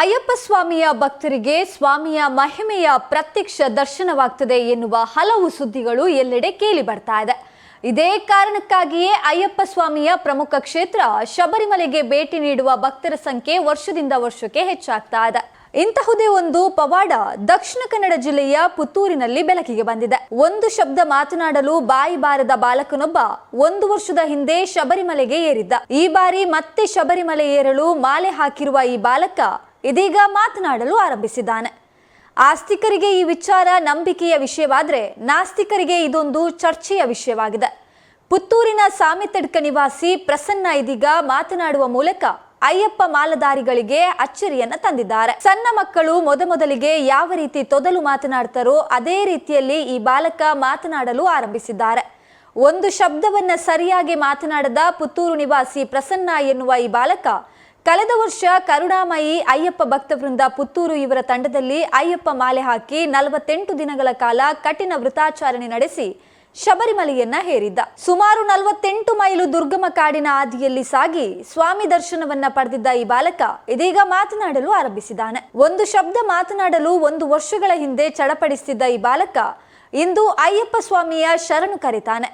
ಅಯ್ಯಪ್ಪ ಸ್ವಾಮಿಯ ಭಕ್ತರಿಗೆ ಸ್ವಾಮಿಯ ಮಹಿಮೆಯ ಪ್ರತ್ಯಕ್ಷ ದರ್ಶನವಾಗ್ತದೆ ಎನ್ನುವ ಹಲವು ಸುದ್ದಿಗಳು ಎಲ್ಲೆಡೆ ಕೇಳಿ ಬರ್ತಾ ಇದೆ. ಇದೇ ಕಾರಣಕ್ಕಾಗಿಯೇ ಅಯ್ಯಪ್ಪ ಸ್ವಾಮಿಯ ಪ್ರಮುಖ ಕ್ಷೇತ್ರ ಶಬರಿಮಲೆಗೆ ಭೇಟಿ ನೀಡುವ ಭಕ್ತರ ಸಂಖ್ಯೆ ವರ್ಷದಿಂದ ವರ್ಷಕ್ಕೆ ಹೆಚ್ಚಾಗ್ತಾ ಇದೆ. ಇಂತಹುದೇ ಒಂದು ಪವಾಡ ದಕ್ಷಿಣ ಕನ್ನಡ ಜಿಲ್ಲೆಯ ಪುತ್ತೂರಿನಲ್ಲಿ ಬೆಳಕಿಗೆ ಬಂದಿದೆ. ಒಂದು ಶಬ್ದ ಮಾತನಾಡಲು ಬಾಯಿ ಬಾರದ ಬಾಲಕನೊಬ್ಬ ಒಂದು ವರ್ಷದ ಹಿಂದೆ ಶಬರಿಮಲೆಗೆ ಏರಿದ್ದ. ಈ ಬಾರಿ ಮತ್ತೆ ಶಬರಿಮಲೆ ಏರಲು ಮಾಲೆ ಹಾಕಿರುವ ಈ ಬಾಲಕ ಇದೀಗ ಮಾತನಾಡಲು ಆರಂಭಿಸಿದ್ದಾನೆ. ಆಸ್ತಿಕರಿಗೆ ಈ ವಿಚಾರ ನಂಬಿಕೆಯ ವಿಷಯವಾದರೆ ನಾಸ್ತಿಕರಿಗೆ ಇದೊಂದು ಚರ್ಚೆಯ ವಿಷಯವಾಗಿದೆ. ಪುತ್ತೂರಿನ ಸಾಮೆತಡ್ಕ ನಿವಾಸಿ ಪ್ರಸನ್ನ ಇದೀಗ ಮಾತನಾಡುವ ಮೂಲಕ ಅಯ್ಯಪ್ಪ ಮಾಲಧಾರಿಗಳಿಗೆ ಅಚ್ಚರಿಯನ್ನ ತಂದಿದ್ದಾರೆ. ಸಣ್ಣ ಮಕ್ಕಳು ಮೊದಮೊದಲಿಗೆ ಯಾವ ರೀತಿ ತೊದಲು ಮಾತನಾಡ್ತಾರೋ ಅದೇ ರೀತಿಯಲ್ಲಿ ಈ ಬಾಲಕ ಮಾತನಾಡಲು ಆರಂಭಿಸಿದ್ದಾರೆ. ಒಂದು ಶಬ್ದವನ್ನ ಸರಿಯಾಗಿ ಮಾತನಾಡದ ಪುತ್ತೂರು ನಿವಾಸಿ ಪ್ರಸನ್ನ ಎನ್ನುವ ಈ ಬಾಲಕ ಕಳೆದ ವರ್ಷ ಕರುಣಾಮಯಿ ಅಯ್ಯಪ್ಪ ಭಕ್ತವೃಂದ ಪುತ್ತೂರು ಇವರ ತಂಡದಲ್ಲಿ ಅಯ್ಯಪ್ಪ ಮಾಲೆ ಹಾಕಿ ನಲವತ್ತೆಂಟು ದಿನಗಳ ಕಾಲ ಕಠಿಣ ವೃತಾಚರಣೆ ನಡೆಸಿ ಶಬರಿಮಲೆಯನ್ನ ಹೇರಿದ್ದ. ಸುಮಾರು ನಲವತ್ತೆಂಟು ಮೈಲು ದುರ್ಗಮ ಕಾಡಿನ ಆದಿಯಲ್ಲಿ ಸಾಗಿ ಸ್ವಾಮಿ ದರ್ಶನವನ್ನ ಪಡೆದಿದ್ದ ಈ ಬಾಲಕ ಇದೀಗ ಮಾತನಾಡಲು ಆರಂಭಿಸಿದ್ದಾನೆ. ಒಂದು ಶಬ್ದ ಮಾತನಾಡಲು ಒಂದು ವರ್ಷಗಳ ಹಿಂದೆ ಚಡಪಡಿಸುತ್ತಿದ್ದ ಈ ಬಾಲಕ ಇಂದು ಅಯ್ಯಪ್ಪ ಸ್ವಾಮಿಯ ಶರಣು ಕರೆತಾನೆ.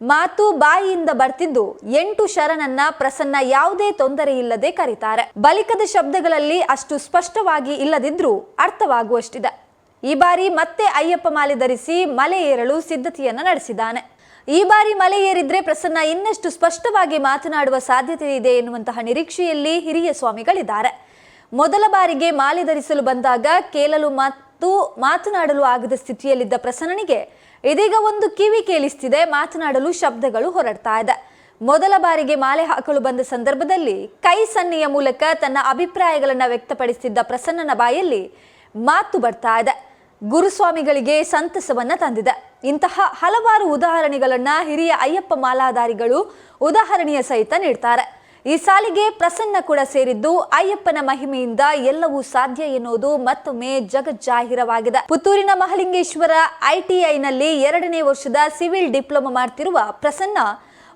ಮಾತು ಬಾಯಿಯಿಂದ ಬರ್ತಿದ್ದು ಎಂಟು ಶರಣನ್ನ ಪ್ರಸನ್ನ ಯಾವುದೇ ತೊಂದರೆ ಇಲ್ಲದೆ ಕರೀತಾರೆ. ಬಲಿಕದ ಶಬ್ದಗಳಲ್ಲಿ ಅಷ್ಟು ಸ್ಪಷ್ಟವಾಗಿ ಇಲ್ಲದಿದ್ರೂ ಅರ್ಥವಾಗುವಷ್ಟಿದೆ. ಈ ಬಾರಿ ಮತ್ತೆ ಅಯ್ಯಪ್ಪ ಮಾಲೆ ಧರಿಸಿ ಮಲೆ ಏರಲು ಸಿದ್ಧತೆಯನ್ನ ನಡೆಸಿದ್ದಾನೆ. ಈ ಬಾರಿ ಮಲೆ ಏರಿದ್ರೆ ಪ್ರಸನ್ನ ಇನ್ನಷ್ಟು ಸ್ಪಷ್ಟವಾಗಿ ಮಾತನಾಡುವ ಸಾಧ್ಯತೆ ಇದೆ ಎನ್ನುವಂತಹ ನಿರೀಕ್ಷೆಯಲ್ಲಿ ಹಿರಿಯ ಸ್ವಾಮಿಗಳಿದ್ದಾರೆ. ಮೊದಲ ಬಾರಿಗೆ ಮಾಲೆ ಧರಿಸಲು ಬಂದಾಗ ಕೇಳಲು ಮತ್ತು ಮಾತನಾಡಲು ಆಗದ ಸ್ಥಿತಿಯಲ್ಲಿದ್ದ ಪ್ರಸನ್ನನಿಗೆ ಇದೀಗ ಒಂದು ಕಿವಿ ಕೇಳಿಸ್ತಿದೆ. ಮಾತನಾಡಲು ಶಬ್ದಗಳು ಹೊರಡ್ತಾ ಇದೆ. ಮೊದಲ ಬಾರಿಗೆ ಮಾಲೆ ಹಾಕಲು ಬಂದ ಸಂದರ್ಭದಲ್ಲಿ ಕೈ ಸನ್ನೆಯ ಮೂಲಕ ತನ್ನ ಅಭಿಪ್ರಾಯಗಳನ್ನು ವ್ಯಕ್ತಪಡಿಸಿದ್ದ ಪ್ರಸನ್ನನ ಬಾಯಲ್ಲಿ ಮಾತು ಬರ್ತಾ ಇದೆ. ಗುರುಸ್ವಾಮಿಗಳಿಗೆ ಸಂತಸವನ್ನ ತಂದಿದೆ. ಇಂತಹ ಹಲವಾರು ಉದಾಹರಣೆಗಳನ್ನ ಹಿರಿಯ ಅಯ್ಯಪ್ಪ ಮಾಲಾಧಾರಿಗಳು ಉದಾಹರಣೆಯ ಸಹಿತ ನೀಡ್ತಾರೆ. ಈ ಸಾಲಿಗೆ ಪ್ರಸನ್ನ ಕೂಡ ಸೇರಿದ್ದು ಅಯ್ಯಪ್ಪನ ಮಹಿಮೆಯಿಂದ ಎಲ್ಲವೂ ಸಾಧ್ಯ ಎನ್ನುವುದು ಮತ್ತೊಮ್ಮೆ ಜಗಜ್ಜಾಹಿರವಾಗಿದೆ. ಪುತ್ತೂರಿನ ಮಹಲಿಂಗೇಶ್ವರ ಐಟಿಐನಲ್ಲಿ ಎರಡನೇ ವರ್ಷದ ಸಿವಿಲ್ ಡಿಪ್ಲೊಮಾ ಮಾಡ್ತಿರುವ ಪ್ರಸನ್ನ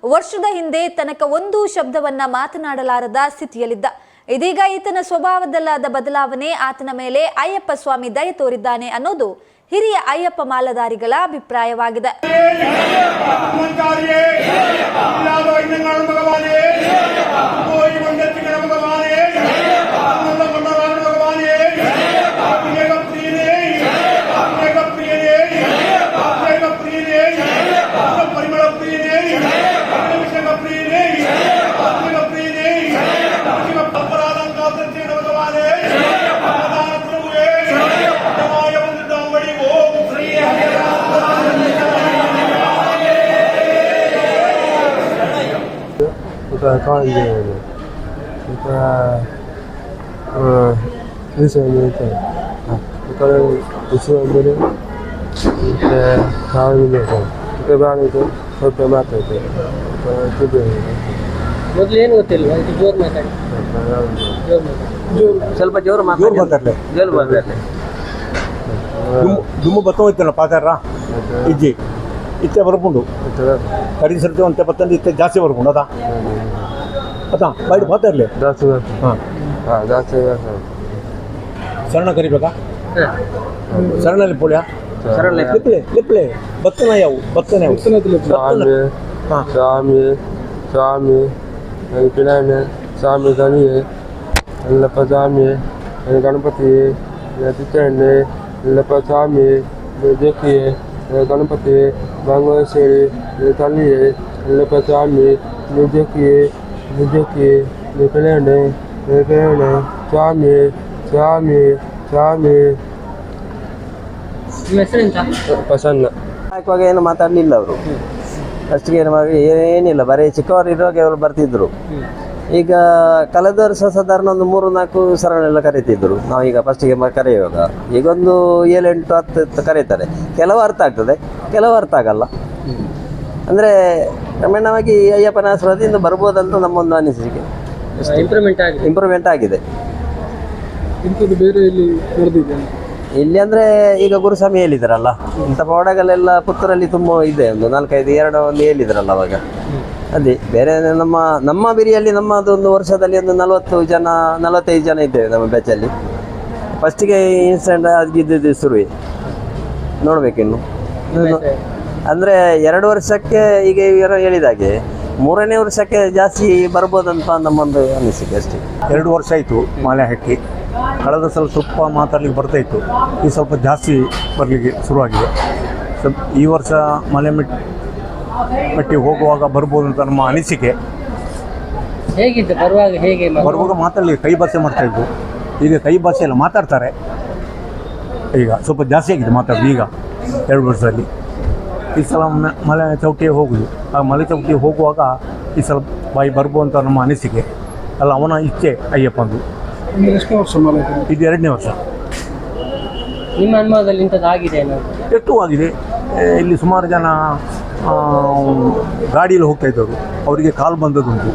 ವರ್ಷದ ಹಿಂದೆ ತನಕ ಒಂದು ಶಬ್ದವನ್ನ ಮಾತನಾಡಲಾರದ ಸ್ಥಿತಿಯಲ್ಲಿದ್ದ. ಇದೀಗ ಈತನ ಸ್ವಭಾವದಲ್ಲಾದ ಬದಲಾವಣೆ ಆತನ ಮೇಲೆ ಅಯ್ಯಪ್ಪ ಸ್ವಾಮಿ ದಯ ತೋರಿದ್ದಾನೆ ಅನ್ನೋದು ಹಿರಿಯ ಅಯ್ಯಪ್ಪ ಮಾಲಧಾರಿಗಳ ಅಭಿಪ್ರಾಯವಾಗಿದೆ. ಇದು ಈ ಥರ ಇರುತ್ತೆ ಈ ಥರ ಉಸಿರು ಅಂದರೆ ಮತ್ತು ಕಾಳು ಬೇಕು ಮತ್ತು ಬಾಳಿದೆ ಸ್ವಲ್ಪ ಮಾತೈತೆ ಮೊದಲು ಏನು ಗೊತ್ತಿಲ್ಲ ಇದು ಜೋರು ಮಾತಾಡಿ ಸ್ವಲ್ಪ ಜೋರು ಮಾತಾಡಿ ಜೋರು ಮಾತಾಡಲಿ ಜೋರು ಮಾತಾಡಲಿ ದುಮ್ಮು ಬತ್ತೋಯ್ತಲ್ಲ ಪಾತಾರ ಇಜ್ಜಿ ಇತ್ತೆ ಬರ್ಕೊಂಡು ಕಡಿಮೆ ಸರ್ತಿ ಒಂದು ಬತ್ತಂದು ಇತ್ತೆ ಜಾಸ್ತಿ ಬರ್ಕೊಂಡು ಅದಾ? ಅದಾ ಬೈಟ್ ಬರ್ತಾ ಇರಲಿ. ಜಾಸ್ತಿ ಹಾಂ. ಹಾಂ ಜಾಸ್ತಿ ಶರಣ ಕರಿಬೇಕಾ? ಶರಣಲ್ಲಿ ಪುಳ್ಯ? ಲಿಪ್ಲೆ ಲಿಪ್ಲೆ. ಬತ್ತನ ಯಾವು? ಬತ್ತನ ಯಾವು? ಸ್ವಾಮಿ ಹಾಂ. ಸ್ವಾಮಿ ಸ್ವಾಮಿ ಪಿಲಾನೆ ಸ್ವಾಮಿ ದನಿಯೇ ಎಲ್ಲಪ್ಪ ಸ್ವಾಮಿ ಗಣಪತಿ ತಿಚ್ಚಣ್ಣೆ ಎಲ್ಲಪ್ಪ ಸ್ವಾಮಿ ಜೋಕಿ ಗಣಪತಿ ಮಂಗಳೇಶ್ವರಿ ತಲ್ಲಿ ಎಲ್ಲಪ್ಪ ಸ್ವಾಮಿ ನಿಜಕ್ಕಿ ಜೋಕಿ ಪಿಲಾನೆ ಪಿಲಾನೆ ಸ್ವಾಮಿ ಸ್ವಾಮಿ ಸ್ವಾಮಿ ಪ್ರಸನ್ನ ಹಾಕುವಾಗ ಏನು ಮಾತಾಡಲಿಲ್ಲ ಅವರು ಫಸ್ಟ್ಗೆ ಏನು ಮಾಡಿ ಏನೇನಿಲ್ಲ ಬರೀ ಚಿಕ್ಕವರು ಇರುವಾಗ ಅವರು ಬರ್ತಿದ್ರು ಈಗ ಕಳೆದ ವರ್ಷ ಸಾಧಾರಣ ಒಂದು ಮೂರು ನಾಲ್ಕು ಸರಳೆಲ್ಲ ಕರೀತಿದ್ರು. ನಾವೀಗ ಫಸ್ಟಿಗೆ ಕರೆಯುವಾಗ. ಈಗೊಂದು ಏಳೆಂಟು ಹತ್ತು ಕರೀತಾರೆ. ಕೆಲವು ಅರ್ಥ ಆಗ್ತದೆ ಕೆಲವು ಅರ್ಥ ಆಗಲ್ಲ. ಅಂದರೆ ಕ್ರಮೇಣವಾಗಿ ಅಯ್ಯಪ್ಪನ ಆಶೀರ್ವಾದದಿಂದ ಬರ್ಬೋದಂತ ನಮ್ಮೊಂದು ಅನಿಸಿಕೆ. ಇಂಪ್ರೂವ್ಮೆಂಟ್ ಆಗಿದೆ. ಇಂಪ್ರೂವ್ಮೆಂಟ್ ಆಗಿದೆ. ಬೇರೆ ಇಲ್ಲಿ ಇಲ್ಲಿ ಅಂದ್ರೆ ಈಗ ಗುರುಸ್ವಾಮಿ ಹೇಳಿದ್ರಲ್ಲ ಇಂಥ ಪೌಡಗಳೆಲ್ಲ ಪುತ್ತೂರಲ್ಲಿ ತುಂಬ ಇದೆ. ಒಂದು ನಾಲ್ಕೈದು ಎರಡು ಒಂದು ಹೇಳಿದ್ರಲ್ಲ ಅವಾಗ. ಅದೇ, ಬೇರೆ ನಮ್ಮ ನಮ್ಮ ಬಿರಿಯಲ್ಲಿ ನಮ್ಮದು ಒಂದು ವರ್ಷದಲ್ಲಿ ಒಂದು ನಲವತ್ತು ಜನ, ನಲವತ್ತೈದು ಜನ ಇದ್ದೇವೆ ನಮ್ಮ ಬ್ಯಾಚಲ್ಲಿ ಫಸ್ಟಿಗೆ ಇನ್ಸಿಡೆಂಟ್ ಆಗಿದ್ದು ಶುರುವೆ ನೋಡ್ಬೇಕಿನ್ನು ಅಂದರೆ ಎರಡು ವರ್ಷಕ್ಕೆ ಈಗ ಇವರು ಹೇಳಿದಾಗೆ ಮೂರನೇ ವರ್ಷಕ್ಕೆ ಜಾಸ್ತಿ ಬರ್ಬೋದಂತ ನಮ್ಮೊಂದು ಅನಿಸಿಕೆ ಅಷ್ಟೇ. ಎರಡು ವರ್ಷ ಆಯಿತು ಮಾಲೆ ಹಾಕಿ. ಕಳೆದ ಸಲ ಸ್ವಲ್ಪ ಮಾತಾಡ್ಲಿಕ್ಕೆ ಬರ್ತಾ ಇತ್ತು. ಈ ಸ್ವಲ್ಪ ಜಾಸ್ತಿ ಬರಲಿಕ್ಕೆ ಶುರುವಾಗಿದೆ. ಸ್ವಲ್ಪ ಈ ವರ್ಷ ಮಲೆ ಮೆಟ್ ಮೆಟ್ಟಿ ಹೋಗುವಾಗ ಬರ್ಬೋದು ಅಂತ ನಮ್ಮ ಅನಿಸಿಕೆ. ಹೇಗಿತ್ತು? ಬರುವಾಗ ಹೇಗೆ ಬರುವಾಗ ಮಾತಾಡಲಿ ಕೈ ಭಾಷೆ ಮಾಡ್ತಾ ಇದ್ದು ಈಗ ಕೈ ಭಾಷೆಯಲ್ಲಿ ಎಲ್ಲ ಮಾತಾಡ್ತಾರೆ. ಈಗ ಸ್ವಲ್ಪ ಜಾಸ್ತಿ ಆಗಿದೆ ಮಾತಾಡೋದು ಈಗ ಎರಡು ವರ್ಷದಲ್ಲಿ. ಈ ಸಲ ಮಲೆ ಚೌಕಿಗೆ ಹೋಗುದು. ಆ ಮಲೆ ಚೌಕಿಗೆ ಹೋಗುವಾಗ ಈ ಸಲ ಬಾಯಿ ಬರ್ಬೋದು ಅಂತ ನಮ್ಮ ಅನಿಸಿಕೆ. ಅಲ್ಲ ಅವನ ಇಚ್ಛೆ ಅಯ್ಯಪ್ಪಂದು. ಇದು ಎರಡನೇ ವರ್ಷ. ನಿಮ್ಮ ಅನುಭವದಲ್ಲಿ ಇಂಥದ್ದು ಆಗಿದೆ ಎಷ್ಟು ಆಗಿದೆ ಇಲ್ಲಿ ಸುಮಾರು ಜನ ಗಾಡಿಯಲ್ಲಿ ಹೋಗ್ತಾ ಇದ್ದವರು. ಅವರಿಗೆ ಕಾಲು ಬಂದದ್ದುಂಟು.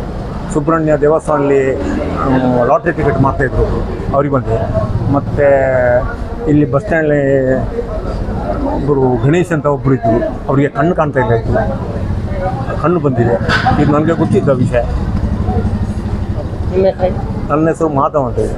ಸುಬ್ರಹ್ಮಣ್ಯ ದೇವಸ್ಥಾನಲ್ಲಿ ಲಾಟ್ರಿ ಟಿಕೆಟ್ ಮಾಡ್ತಾಯಿದ್ರು ಅವರು. ಅವ್ರಿಗೆ ಬಂದೆ. ಮತ್ತು ಇಲ್ಲಿ ಬಸ್ ಸ್ಟ್ಯಾಂಡಲ್ಲಿ ಒಬ್ಬರು ಗಣೇಶ್ ಅಂತ ಒಬ್ಬರು ಇದ್ದರು ಅವರಿಗೆ ಕಣ್ಣು ಕಾಣ್ತಾ ಇಲ್ಲ ಇತ್ತು. ಕಣ್ಣು ಬಂದಿದೆ. ಇದು ನನಗೆ ಗೊತ್ತಿದ್ದ ವಿಷಯ. ನನ್ನ ಹೆಸರು ಮಾಧವ್ ಅಂತ ಇದೆ